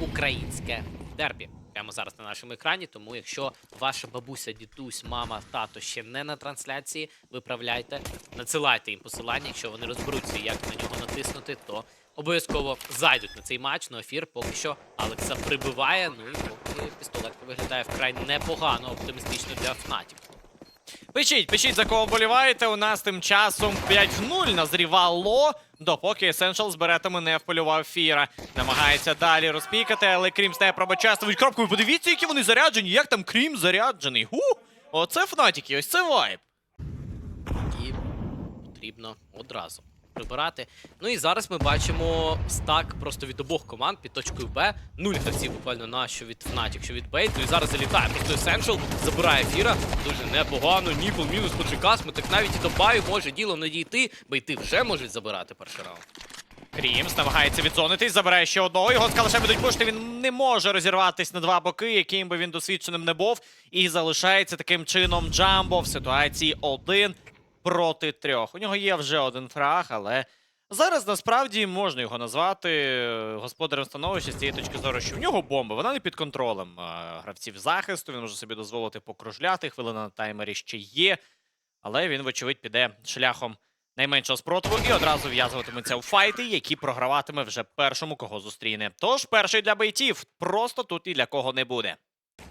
українське дербі. Прямо зараз на нашому екрані. Тому, якщо ваша бабуся, дідусь, мама, тато ще не на трансляції, виправляйте, надсилайте їм посилання. Якщо вони розберуться, як на нього натиснути, то обов'язково зайдуть на цей матч. На ефір поки що Алекса прибиває. Ну і поки пістолетка виглядає вкрай непогано, оптимістично для Фнатів. Пишіть, пишіть, за кого боліваєте. У нас тим часом 5-0 назрівало, допоки Essential з беретами не вполював Фіра. Намагається далі розпікати, але Крім стає пробачаствують кропкою. Подивіться, які вони заряджені. Як там Крім заряджений. Гу! Оце Фнатіки, ось це вайб. і потрібно одразу прибирати. Ну і зараз ми бачимо стак просто від обох команд під точкою Б. Нуль гравців буквально на що від Fnatic, що від Бейт. Ну і зараз залітає просто Essential, забирає фіра. Дуже непогано. Ніпл мінус. Ми так навіть і до баю може діло не дійти. Бейти вже можуть забирати перший раунд. Крімс намагається відзонитись, забирає ще одного. Його з калаша будуть пушити. Він не може розірватись на два боки, яким би він досвідченим не був. І залишається таким чином Джамбо в ситуації один проти трьох. У нього є вже один фраг, але зараз насправді можна його назвати е, господарем становища з цієї точки зору, що в нього бомба, вона не під контролем е, гравців захисту. Він може собі дозволити покружляти. Хвилина на таймері ще є. Але він, вочевидь, піде шляхом найменшого спротиву і одразу в'язуватиметься у файти, які програватиме вже першому, кого зустріне. Тож перший для бейтів просто тут і для кого не буде.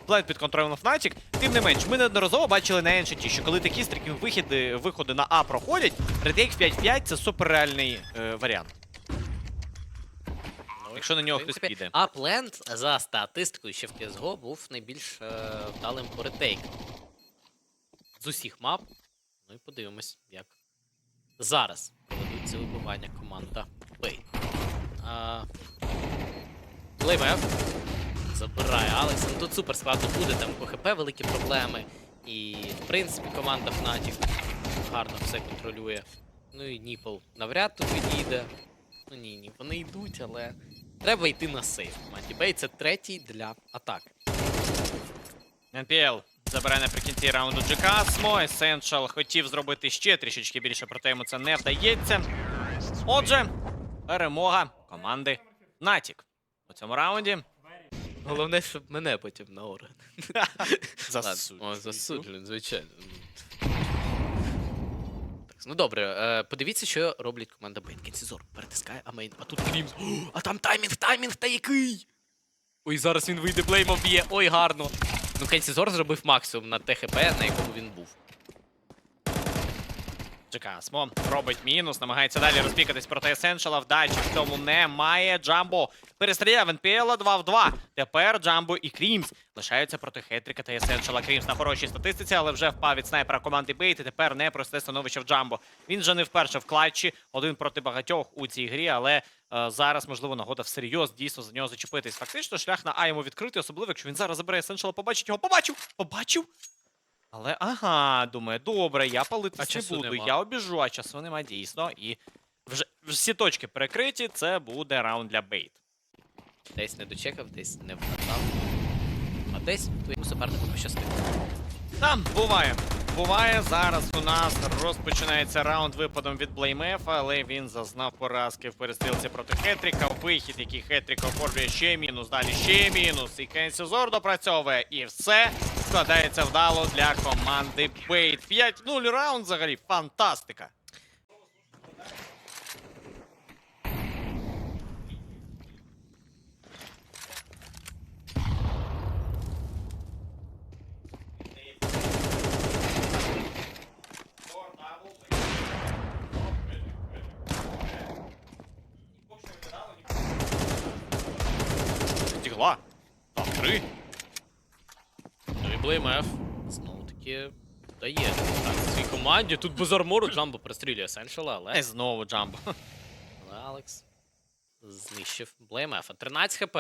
Плен під контролем Fnatic. Тим не менш, ми неодноразово бачили на Еншиті, що коли такі стріки вихіди, виходи на А проходять, ретейк 5-5 це суперреальний е, варіант. Ну, Якщо на нього хтось піде. А Плент за статистикою ще в CSGO був найбільш е, вдалим по ретейк. З усіх мап. Ну і подивимось, як зараз проведуть це вибивання команда Бей. А... Забирає Алекса. Ну, Тут супер складно буде, там по ХП великі проблеми. І, в принципі, команда Fnatic гарно все контролює. Ну і Ніпл навряд тут відійде. Ну ні, ні, вони йдуть, але треба йти на сейф. команді Бей це третій для атаки. NPL забере наприкінці раунду Джекасмо. Essential хотів зробити ще трішечки більше, проте йому це не вдається. Отже, перемога команди Натік у цьому раунді. Головне, щоб мене потім на орган. Засуджую. Засуджую, звичайно. Так, ну добре, е, подивіться, що роблять команда Бейт. Кенсізор перетискає Амейн, а тут Крімс. О, А там таймінг, таймінг та який! Ой, зараз він вийде блеймом б'є. Ой, гарно. Ну, Кенсізор зробив максимум на ТХП, на якому він був. Джекасмо робить мінус, намагається далі розпікатись проти Есеншала. Вдачі в цьому немає. Джамбо перестріляв НПЛ 2 в 2. Тепер Джамбо і Крімс лишаються проти Хетріка та Есеншала. Крімс на хорошій статистиці, але вже впав від снайпера команди Бейт. І тепер непросте становище в Джамбо. Він вже не вперше в клатчі, один проти багатьох у цій грі, але е, зараз, можливо, нагода всерйоз дійсно за нього зачепитись. Фактично, шлях на А йому відкритий, особливо, якщо він зараз забере Есеншала, побачить його. Побачив! Побачив! Але ага, думаю, добре, я палитись не буду. нема. Я обіжу, а часу нема дійсно. І вже всі точки перекриті, це буде раунд для бейт. Десь не дочекав, десь не вгадав. А десь твоєму супернику пощастило. Там буває. Буває, зараз у нас розпочинається раунд випадом від Блеймефа, але він зазнав поразки в перестрілці проти Хетріка. Вихід, який Хетрік оформлює ще мінус, далі ще мінус. І Кенсізор допрацьовує. І все складається вдало для команди Бейт. 5-0 раунд взагалі. Фантастика. Стігла. А, три. Ну і Блеймеф знову таки дає так, своїй команді. Тут без армору Джамбо пристрілює Сеншела, І але, знову джамбо. але Алекс знищив Блеймефа. 13 хп.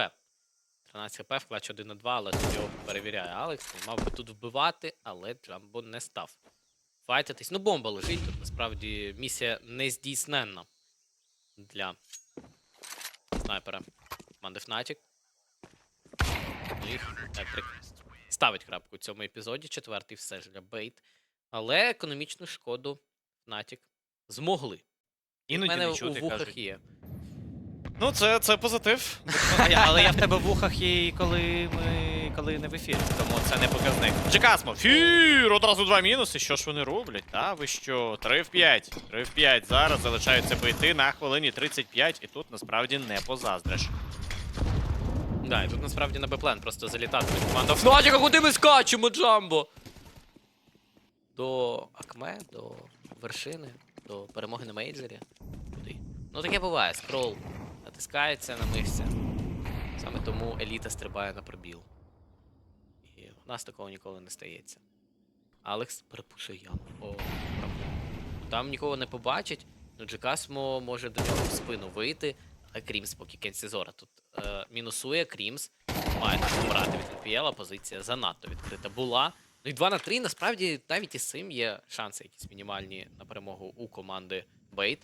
13 хп в клач 1 на 2, але тут його перевіряє Алекс. Він мав би тут вбивати, але Джамбо не став. Файтитись. Ну, бомба лежить тут. Насправді місія не здійсненна для снайпера команди Fnatic. І ставить крапку у цьому епізоді. Четвертий все ж для Бейт. Але економічну шкоду Fnatic змогли. У Іноді мене не у чути, вухах кажуть. є. Ну, це, це позитив. А я- Але я в тебе в вухах є, і коли ми коли не в ефірі, тому це не показник. Джекасмо, фір! Одразу два мінуси. Що ж вони роблять? Та ви що? 3 в 5. 3 в 5. Зараз залишаються бити на хвилині 35, і тут насправді не позаздриш. Да, і тут насправді на Б-плен просто залітати команда Фнатіка, куди ми скачемо, Джамбо? До Акме, до вершини, до перемоги на мейджорі. Куди? Ну таке буває, скрол натискається на мишця. Саме тому еліта стрибає на пробіл. І у нас такого ніколи не стається. Алекс перепушує яму. О. Там нікого не побачить, ну Джекасмо може до нього в спину вийти, а Крімс поки Кенсізора тут е, мінусує, Крімс має помирати від НПЛ, позиція занадто відкрита була. Ну і 2 на 3, насправді навіть із цим є шанси якісь мінімальні на перемогу у команди Бейт.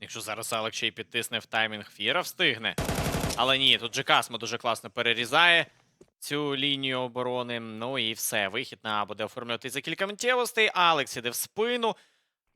Якщо зараз Алек ще й підтисне в таймінг Фіра, встигне. Але ні, тут же Касма дуже класно перерізає цю лінію оборони. Ну і все. Вихід на буде оформлювати за кілька миттєвостей. Алекс іде в спину.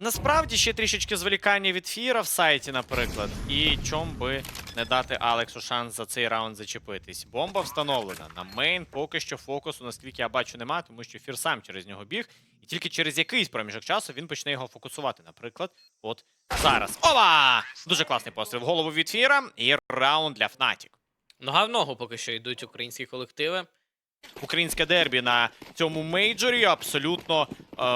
Насправді ще трішечки зволікання від Фіра в сайті, наприклад. І чом би не дати Алексу шанс за цей раунд зачепитись. Бомба встановлена. На мейн поки що фокусу, наскільки я бачу, нема, тому що Фір сам через нього біг. І тільки через якийсь проміжок часу він почне його фокусувати. Наприклад, от зараз. Ова! Дуже класний постріл в голову від Фіра. І раунд для Fnatic. Нога в ногу поки що йдуть українські колективи. Українське дербі на цьому мейджорі абсолютно е,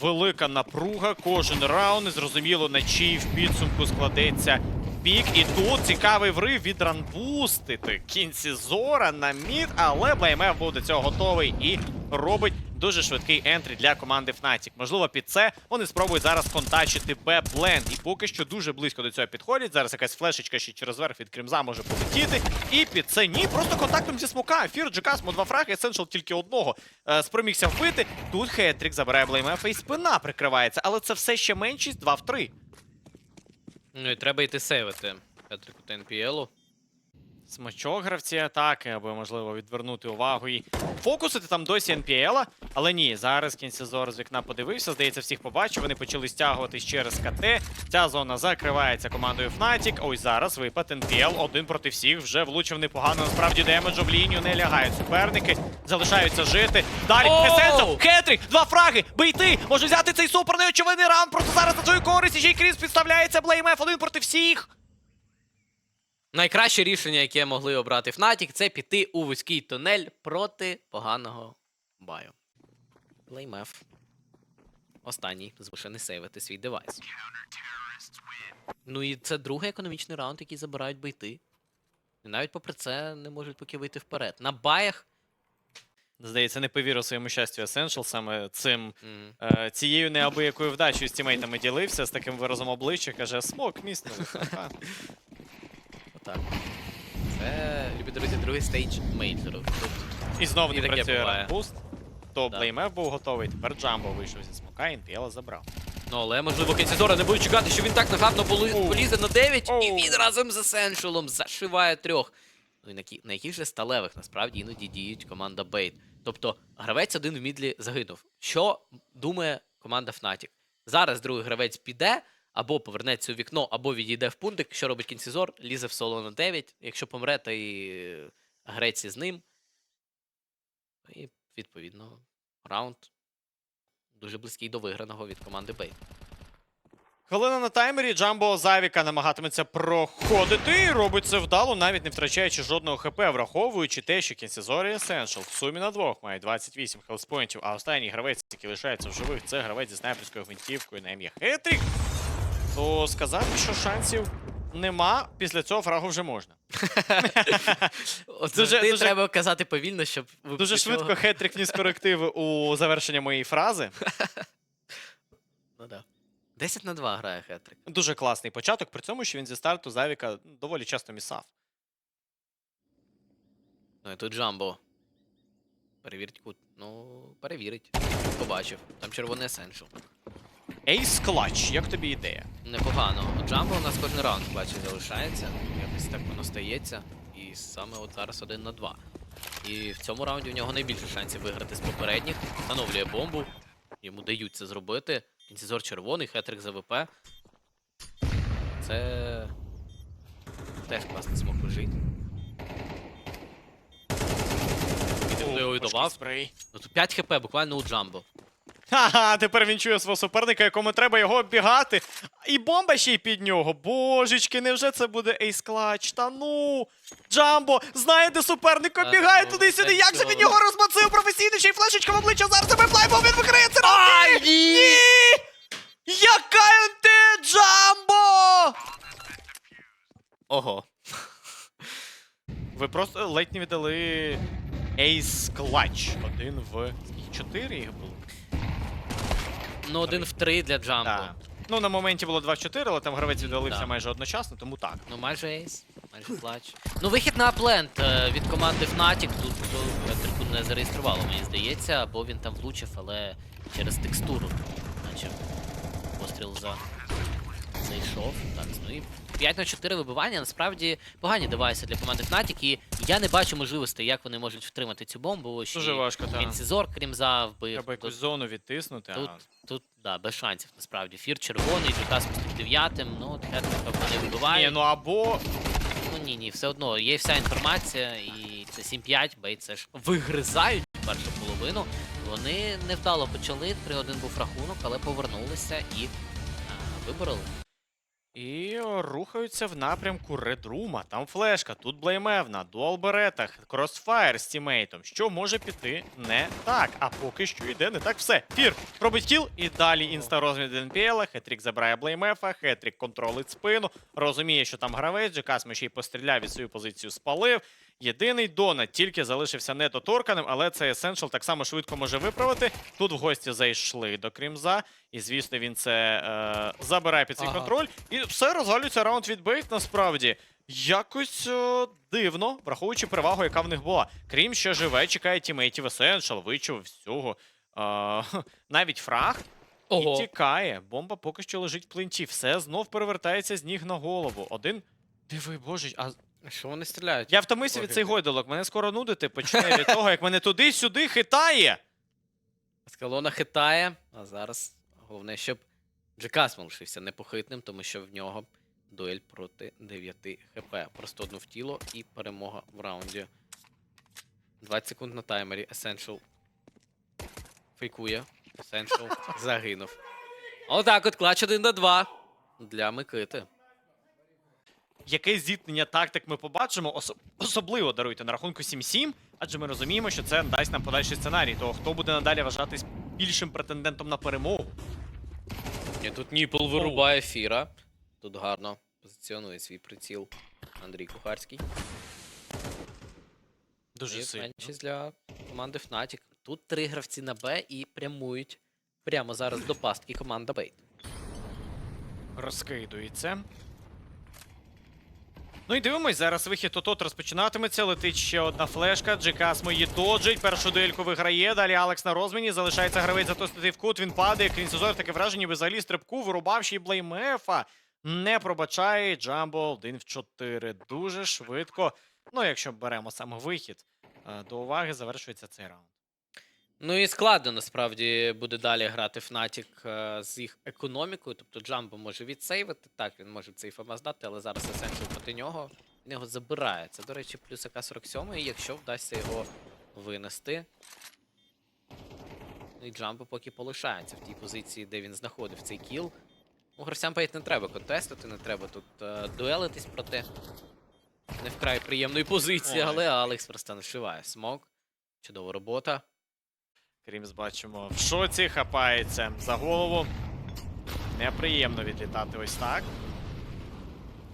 велика напруга. Кожен раунд зрозуміло на чий в підсумку складеться бік. І тут цікавий врив від ранбустити кінці зора на мід, але БМФ був до цього готовий і робить дуже швидкий ентрі для команди Fnatic. Можливо, під це вони спробують зараз контачити Б-плен. І поки що дуже близько до цього підходять. Зараз якась флешечка ще через верх від Кримза може полетіти. І під це ні, просто контактом зі смока. Фір, Джекасмо, два фраги, Essential тільки одного. Е, спромігся вбити. Тут Хетрік забирає Блеймефа і спина прикривається. Але це все ще меншість 2 в 3. Ну і треба йти сейвити Петрику та НПЛу. Смачок гравці атаки, аби можливо відвернути увагу і фокусити там досі НПЛа. Але ні, зараз кінцезор з вікна подивився. Здається, всіх побачив. Вони почали стягуватись через КТ. Ця зона закривається командою Fnatic. Ось зараз випад НПЛ один проти всіх. Вже влучив непогано. Насправді демеджу в лінію не лягають суперники. Залишаються жити. Далі! Есенсо, Хетрік, два фраги, бийти. Може взяти цей супер неочевидний раунд. Просто зараз на свою користь. І ще й Кріс підставляється. Блеймеф один проти всіх. Найкраще рішення, яке могли обрати Fnatic, це піти у вузький тунель проти поганого баю. Блеймеф. Останній змушений сейвити свій девайс. Ну і це другий економічний раунд, який забирають бейти. І навіть попри це не можуть поки вийти вперед. На баях. Здається, не повірив своєму щастю Essential саме цим м, е, цією неабиякою вдачею з тімейтами ділився з таким виразом обличчя. Каже: смок, місно. Ха. Отак. Це, любі друзі, другий стейдж мейджору. І знову не працює ранбуст. То Да. Блеймеф був готовий, тепер Джамбо вийшов зі смока, Інтіела забрав. Ну, але можливо Кенсідора не буде чекати, що він так Оу. полізе на 9, і він разом з Есеншалом зашиває трьох. Ну і на, кі- на яких же сталевих насправді іноді діють команда Бейт. Тобто гравець один в мідлі загинув. Що думає команда Fnatic? Зараз другий гравець піде, або повернеться у вікно, або відійде в пунктик. Що робить Кінцізор? Лізе в соло на 9. Якщо помре, то і е, греться з ним. І відповідно раунд дуже близький до виграного від команди Бейт. Хвилина на таймері, Джамбо Завіка намагатиметься проходити і робить це вдало, навіть не втрачаючи жодного ХП, враховуючи те, що Кінсізорі Essential в сумі на двох має 28 хелспоінтів, а останній гравець, який лишається в живих, це гравець зі снайперською гвинтівкою на ім'я Хетрік. То сказати, що шансів нема, після цього фрагу вже можна. От Дуже- дуже- треба казати повільно, щоб ви Дуже почули. швидко Хетрік вніс корективи у завершення моєї фрази. Ну да. 10 на 2 грає Хетрик. Дуже класний початок, при цьому, що він зі старту Завіка доволі часто місав. Ну і тут Джамбо. Перевірить кут. Ну, перевірить. Побачив. Там червоний есеншл. Ейс клач, як тобі ідея? Непогано. Джамбо у нас кожен раунд, бачить, залишається. Якось так воно стається. І саме от зараз один на два. І в цьому раунді у нього найбільше шансів виграти з попередніх. Встановлює бомбу. Йому дають це зробити. Кінцізор червоний, хетрик за ВП. Це теж класний смок лежить. Ну тут 5 хп буквально у Джамбо. Ха-ха, тепер він чує свого суперника, якому треба його оббігати. І бомба ще й під нього. Божечки, невже це буде ейс клач? Та ну. Джамбо знає, де суперник оббігає ну, туди-сюди. Як же він його розмацив професійно, ще й флешечка в обличчя зараз тебе плейбом він викриє це Ай, ні! Ні! Яка ти Джамбо! Ого. Ви просто ледь не віддали ейс клач. Один в скільки? чотири їх було? Ну, один в три для Джамбо. Так. Ну, на моменті було 2 в 4, але там гравець віддалився Да. майже одночасно, тому так. Ну, майже ейс, майже плач. Ну, вихід на аплент е, від команди Fnatic тут е, Петрику не зареєструвало, мені здається, або він там влучив, але через текстуру. Наче постріл за зайшов. Так, ну і 5 на 4 вибивання насправді погані девайси для команди Fnatic, і я не бачу можливостей, як вони можуть втримати цю бомбу. Дуже важко, так. Інсізор, крім за вбив. Треба Тут- якусь зону відтиснути, Тут, а... тут, да, без шансів, насправді. Фір червоний, Джука спустив дев'ятим, ну, от Хетрика вони Ні, ну або Ну ні, ні, все одно є вся інформація, і це 7-5, бей це ж вигризають першу половину. Вони невдало почали, 3-1 був рахунок, але повернулися і вибороли. І рухаються в напрямку Редрума. Там флешка, тут блеймев на дуал кросфаєр з тімейтом. Що може піти не так? А поки що йде не так все. Фір робить кіл і далі інста розмін НПЛ. Хетрік забирає блеймефа, Хетрік контролить спину. Розуміє, що там гравець. Джекасмо ще й постріляв і свою позицію спалив. Єдиний Донат тільки залишився недоторканим, але це Essential так само швидко може виправити. Тут в гості зайшли до Крімза, і звісно він це е, забирає під свій Ага. контроль. І все розвалюється раунд від бейт насправді. Якось е, дивно, враховуючи перевагу, яка в них була. Крім що живе, чекає тімейтів Essential, вичув всього. Е, навіть фраг і тікає. Бомба поки що лежить в плинті. Все знов перевертається з ніг на голову. Один. Диви, боже, а Що вони стріляють? я втомився від цей гойдолок. Мене скоро нудити почне від того, як мене туди-сюди хитає. Скалона хитає, а зараз головне, щоб Джекасмо лишився непохитним, тому що в нього дуель проти 9 хп. Просто одну в тіло і перемога в раунді. 20 секунд на таймері. Essential фейкує. Essential загинув. Отак от клач 1 до 2 для Микити. Яке зіткнення тактик ми побачимо, осо- особливо даруйте на рахунку 7-7, адже ми розуміємо, що це дасть нам подальший сценарій. То хто буде надалі вважатись більшим претендентом на перемогу? І тут Ніпл вирубає Фіра. Тут гарно позиціонує свій приціл Андрій Кухарський. Дуже сильно. для команди Fnatic. Тут три гравці на Б і прямують прямо зараз до пастки команда Бейт. Розкидується. Ну і дивимось, зараз вихід отот розпочинатиметься. Летить ще одна флешка. Джекасмо її доджить. Першу дуельку виграє. Далі Алекс на розміні. Залишається гравець затоснутий в кут. Він падає. Крінсізор таке враження, ніби взагалі стрибку, вирубав ще й блеймефа. Не пробачає. Джамбо 1 в 4. Дуже швидко. Ну, якщо беремо саме вихід, е, до уваги завершується цей раунд. Ну і складно насправді буде далі грати Fnatic е, з їх економікою. Тобто Джамбо може відсейвити. Так, він може цей ФМС дати, але зараз Essential проти нього. Він його забирає. Це, до речі, плюс АК-47, і якщо вдасться його винести. Ну і Джамбо поки полишається в тій позиції, де він знаходив цей кіл. Ну, гравцям Бейт не треба контестити, не треба тут е, дуелитись проти не вкрай приємної позиції, але Алекс просто нашиває смок. Чудова робота. Крімс бачимо в шоці, хапається за голову. Неприємно відлітати ось так.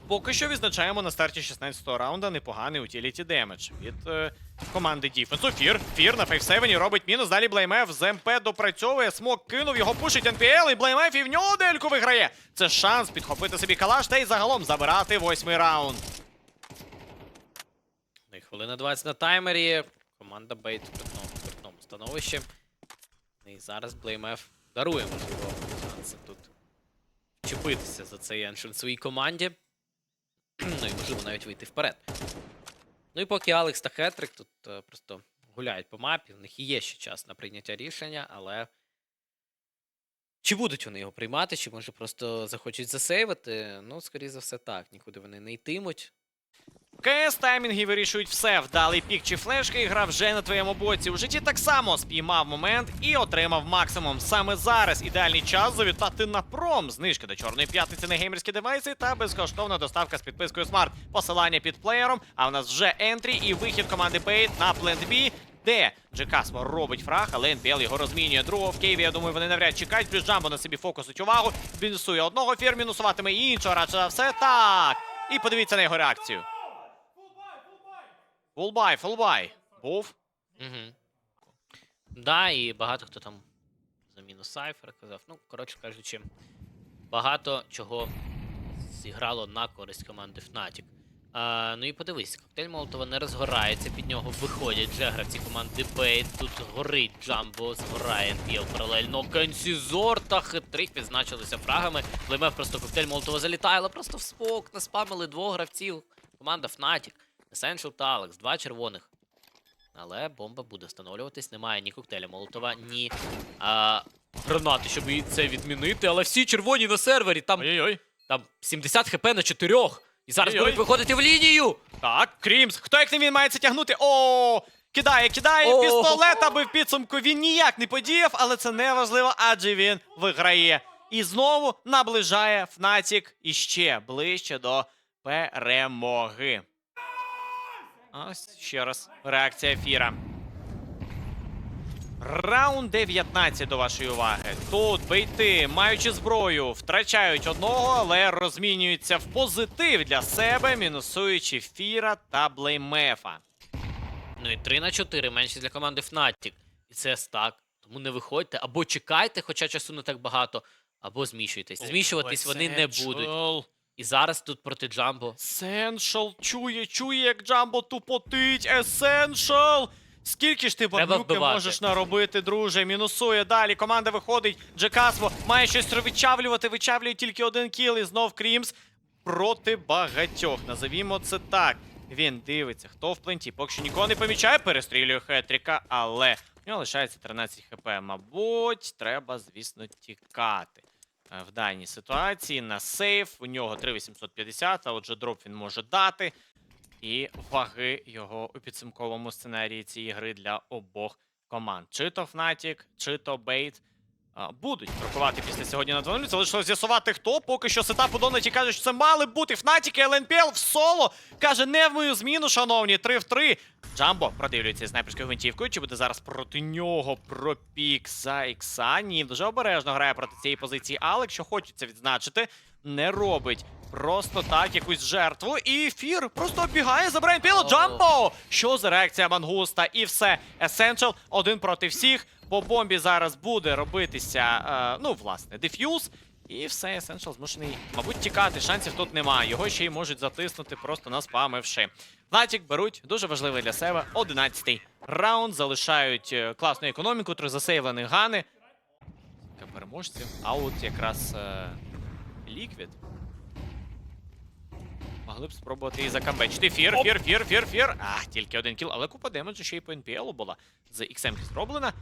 Поки що відзначаємо на старті 16-го раунда непоганий утіліті демедж від е, команди Діфенсу. Фір, Фір на 5-7 робить мінус. Далі Блеймеф з МП допрацьовує. Смок кинув, його пушить НПЛ, і Блеймеф і в нього дельку виграє. Це шанс підхопити собі калаш та й загалом забирати восьмий раунд. Ну хвилина 20 на таймері. Команда Бейт в крутному становищі. І зараз BlameF дарує, можливо, шанси тут вчепитися за цей еншен своїй команді. ну і можливо навіть вийти вперед. Ну і поки Алекс та Хетрик тут е, просто гуляють по мапі, в них є ще час на прийняття рішення, але. Чи будуть вони його приймати, чи може просто захочуть засейвити? Ну, скоріше за все, так. Нікуди вони не йтимуть. КС таймінги вирішують все. Вдалий пік чи флешки, і гра вже на твоєму боці. У житті так само спіймав момент і отримав максимум. Саме зараз ідеальний час завітати на пром. Знижки до чорної п'ятниці на геймерські девайси та безкоштовна доставка з підпискою Smart. Посилання під плеєром. А в нас вже ентрі і вихід команди Бейт на Plant B, де Джекасмо робить фраг, але НПЛ його розмінює. Другого в Києві, я думаю, вони навряд чекають. Плюс Джамбо на собі фокусить увагу. Мінусує одного фір, мінусуватиме іншого, радше за все. Так. І подивіться на його реакцію. Фулбай, фулбай. Був. Угу. Да, і багато хто там заміну Сайфера казав. Ну, коротше кажучи, багато чого зіграло на користь команди Fnatic. А, ну і подивись, коктейль Молотова не розгорається, під нього виходять вже гравці команди Бейт. Тут горить Джамбо, згорає NPL паралельно. Кенсізор та хитрих відзначилися фрагами. Блеймев просто коктейль Молотова залітає, але просто в спок наспамили двох гравців. Команда Fnatic, Essential та два червоних. Але бомба буде встановлюватись. Немає ні коктейля Молотова, ні а, гранати, щоб і це відмінити. Але всі червоні на сервері. Там, Ой-ой-ой. там 70 хп на чотирьох. І зараз Ой-ой. будуть виходити в лінію. Так, Крімс. Хто як не він має це тягнути? О! Кидає, кидає О! пістолет, аби в підсумку він ніяк не подіяв, але це не важливо, адже він виграє. І знову наближає Фнатік іще ближче до перемоги. А Ось ще раз реакція Фіра. Раунд 19 до вашої уваги. Тут бейти, маючи зброю, втрачають одного, але розмінюються в позитив для себе, мінусуючи Фіра та Блеймефа. Ну і 3 на 4 менше для команди Fnatic. І це стак. Тому не виходьте, або чекайте, хоча часу не так багато, або зміщуйтесь. Зміщуватись вони не будуть. І зараз тут проти Джамбо. Essential чує, чує, як Джамбо тупотить. Essential! Скільки ж ти баблюки можеш наробити, друже? Мінусує далі. Команда виходить. Джекасмо має щось вичавлювати. Вичавлює тільки один кіл і знов Крімс проти багатьох. Назовімо це так. Він дивиться, хто в пленті. Поки що нікого не помічає, перестрілює Хетріка, але у нього лишається 13 хп. Мабуть, треба, звісно, тікати. Е, В даній ситуації на сейф. У нього 3850, а отже, дроп він може дати. І ваги його у підсумковому сценарії цієї гри для обох команд. Чи то Фнатік, чи то Bait будуть крокувати після сьогодні на 2-0. лише з'ясувати, хто. Поки що сетап у Донаті каже, що це мали бути Фнатіки, і ЛНПЛ в соло. Каже, не в мою зміну, шановні, 3 в 3. Джамбо продивлюється снайперською гвинтівкою. Чи буде зараз проти нього пропік за ікса? Ні, дуже обережно грає проти цієї позиції. Але якщо хочеться відзначити, не робить. Просто так якусь жертву. І Фір просто оббігає, забирає піло. Джамбо! Що за реакція Мангуста? І все. Essential один проти всіх. По бомбі зараз буде робитися, е, ну, власне, деф'юз. І все, Essential змушений, мабуть, тікати. Шансів тут немає. Його ще й можуть затиснути, просто наспамивши. Натік беруть дуже важливий для себе 11-й раунд. Залишають е, класну економіку, три засейвлені гани. Переможців. А от якраз е, Ліквід. Могли б спробувати і закамбечити. Фір, фір, фір, фір, фір. А, тільки один кіл, але купа демеджу ще й по NPL була з XM зроблена.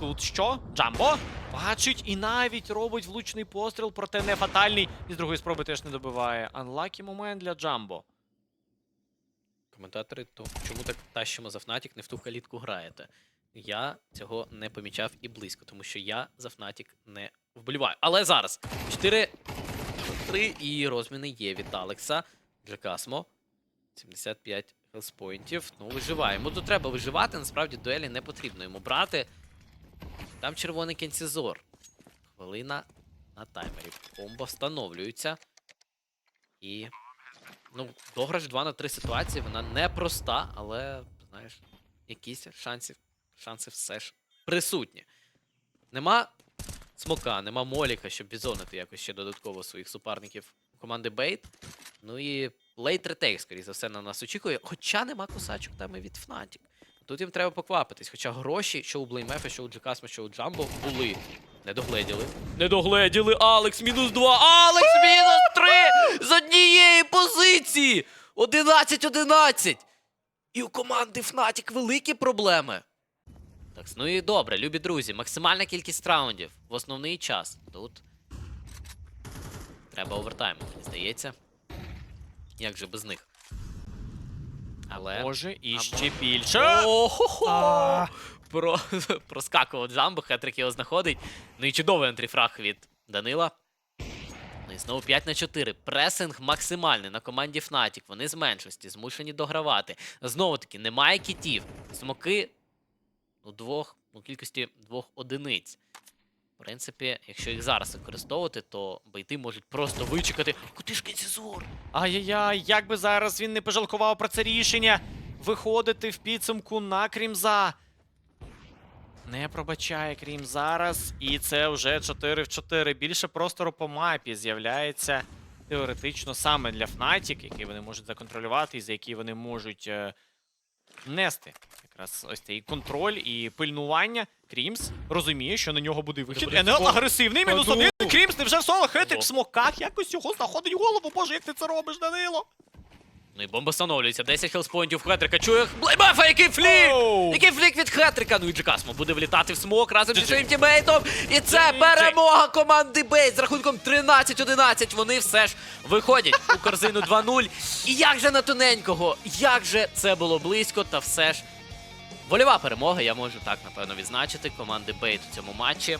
Тут що? Джамбо бачить і навіть робить влучний постріл, проте не фатальний. І з другої спроби теж не добиває. Unlucky момент для Джамбо. Коментатори, то чому так тащимо за Fnatic, не в ту калітку граєте? Я цього не помічав і близько, тому що я за Fnatic не вболіваю. Але зараз 4 3 і розміни є від Алекса. Джекасмо. 75 хелспоінтів. Ну, виживаємо. Тут треба виживати, насправді дуелі не потрібно йому брати. Там червоний кінцізор. Хвилина на таймері. Бомба встановлюється. І. Ну, дограш 2 на 3 ситуації, вона непроста, але, знаєш, якісь шанси, шанси все ж присутні. Нема смока, нема моліка, щоб відзонити якось ще додатково своїх суперників команди Бейт. Ну і лейт ретейк, скоріше за все, на нас очікує. Хоча нема кусачок там і від Fnatic. Тут їм треба поквапитись. Хоча гроші, що у Блеймефа, що у Джекасма, що у Джамбо були. Не догледіли. Не догледіли. Алекс мінус 2. Алекс мінус 3 з однієї позиції. 11-11. І у команди Fnatic великі проблеми. Так, ну і добре, любі друзі. Максимальна кількість раундів в основний час. Тут треба овертайм, мені здається. Як же без них? Але. Може і А ще більше. Ого! Про... Проскакував Джамбо, Хетрик його знаходить. Ну і чудовий антрифраг від Данила. Ну і знову 5 на 4. Пресинг максимальний на команді Fnatic. Вони з меншості, змушені догравати. Знову таки, немає кітів. Смоки у двох, у кількості двох одиниць. В принципі, якщо їх зараз використовувати, то бейти можуть просто вичекати. Куди ж Кенсізор? Ай-яй-яй, як би зараз він не пожалкував про це рішення. Виходити в підсумку на Крімза. Не пробачає Крім зараз. І це вже 4 в 4. Більше простору по мапі з'являється теоретично саме для Fnatic, який вони можуть законтролювати, і за які вони можуть е, нести якраз ось цей контроль і пильнування. Крімс розуміє, що на нього буде вихід. буде НЛ агресивний, мінус ну. один. Крімс, ти вже в соло хитрик в смоках, якось його знаходить голову. Боже, як ти це робиш, Данило? Ну і бомба встановлюється. 10 хелспоінтів Хетрика. Чує Блейбафа, який флік! Оу! Який флік від Хетрика. Ну і Джекасмо буде влітати в смок разом зі своїм тімейтом. І це перемога команди Бейт з рахунком 13-11. Вони все ж виходять у корзину 2-0. І як же на тоненького, як же це було близько, та все ж. Вольова перемога, я можу так напевно відзначити команди Бейт у цьому матчі.